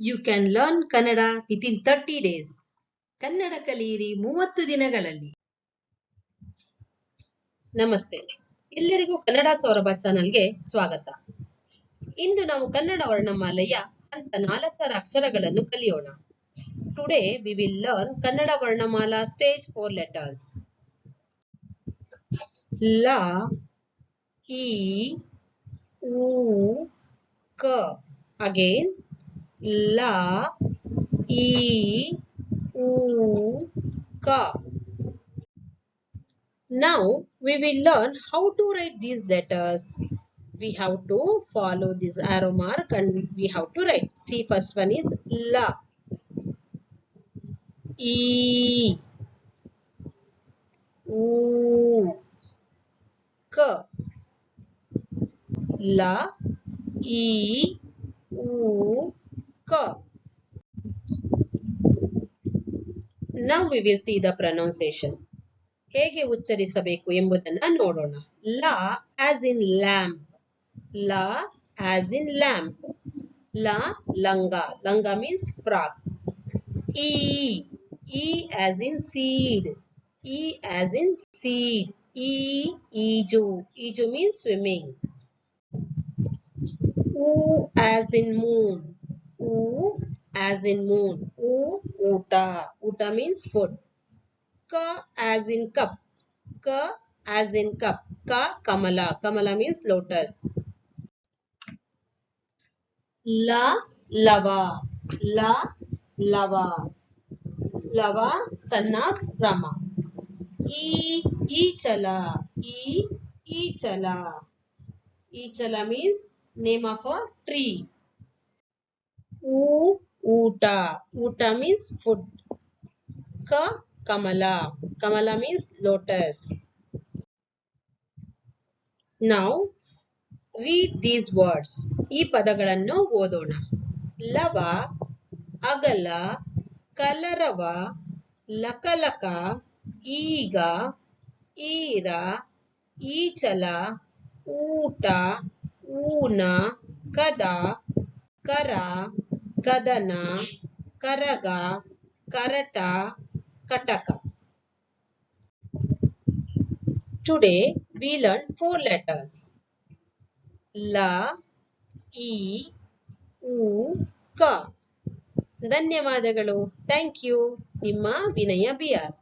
You can learn Kannada within thirty days Kannada ಕಲಿಯಿರಿ ಮೂವತ್ತು ದಿನಗಳಲ್ಲಿ. ನಮಸ್ತೆ. ಎಲ್ಲರಿಗೂ ಕನ್ನಡ ಸೌರಭ ಚಾನಲ್ಗೆ ಸ್ವಾಗತ. ಇಂದು ನಾವು ಕನ್ನಡ ವರ್ಣಮಾಲೆಯ ಅಂತ ನಾಲ್ಕರ ಅಕ್ಷರಗಳನ್ನು ಕಲಿಯೋಣ. Today we will learn Kannada ವರ್ಣಮಾಲಾ stage four letters ಲ, ಇ ಊ ಕ. ಅಗೇನ್ ಲ ಈ u k now we will learn how to write these letters. We have to follow this arrow mark and we have to write. See first one is la. E u k. La e u K. Now we will see the pronunciation. ಹೇಗೆ ಉಚ್ಚರಿಸಬೇಕು ಎಂಬುದನ್ನ ನೋಡೋಣ ಲ as in lamp ಲ as in lamp ಲ ಲಂಗ ಲಂಗ means frock ಈ ಈ ಆಸ್ ಇನ್ ಸೀಡ್ ಈ ಆಸ್ ಇನ್ ಸೀಡ್ ಈ ಈಜು ಈಜು ಮೀನ್ಸ್ ಸ್ವಿಮ್ಮಿಂಗ್ ಊ as in Moon O as in moon. O Uta. Uta means food. Ka as in cup. Ka as in cup. Ka Kamala. Kamala means lotus. La lava. La lava. Lava son of Rama. E E chala. E E chala. E chala means name of a tree. ಊ, ಊಟ. ಊಟ means food ಕ, ಕಮಲ. ಕಮಲ means lotus now read these words ಈ ಪದಗಳನ್ನು ಓದೋಣ. ಲವ, ಅಗಲ, ಕಲರವ, ಲಕಲಕ, ಈಗ, ಈರ, ಈಚಲ, ಊಟ, ಊನ, ಕದ, ಕರ. ಕದನ ಕರಗ, ಕರಟ, ಕಟಕ. Today we learn four letters ಲ, ಇ, ಉ, ಕ. ಧನ್ಯವಾದಗಳು. ಥ್ಯಾಂಕ್ ಯು ನಿಮ್ಮ ವಿನಯ ಬಿ ಆರ್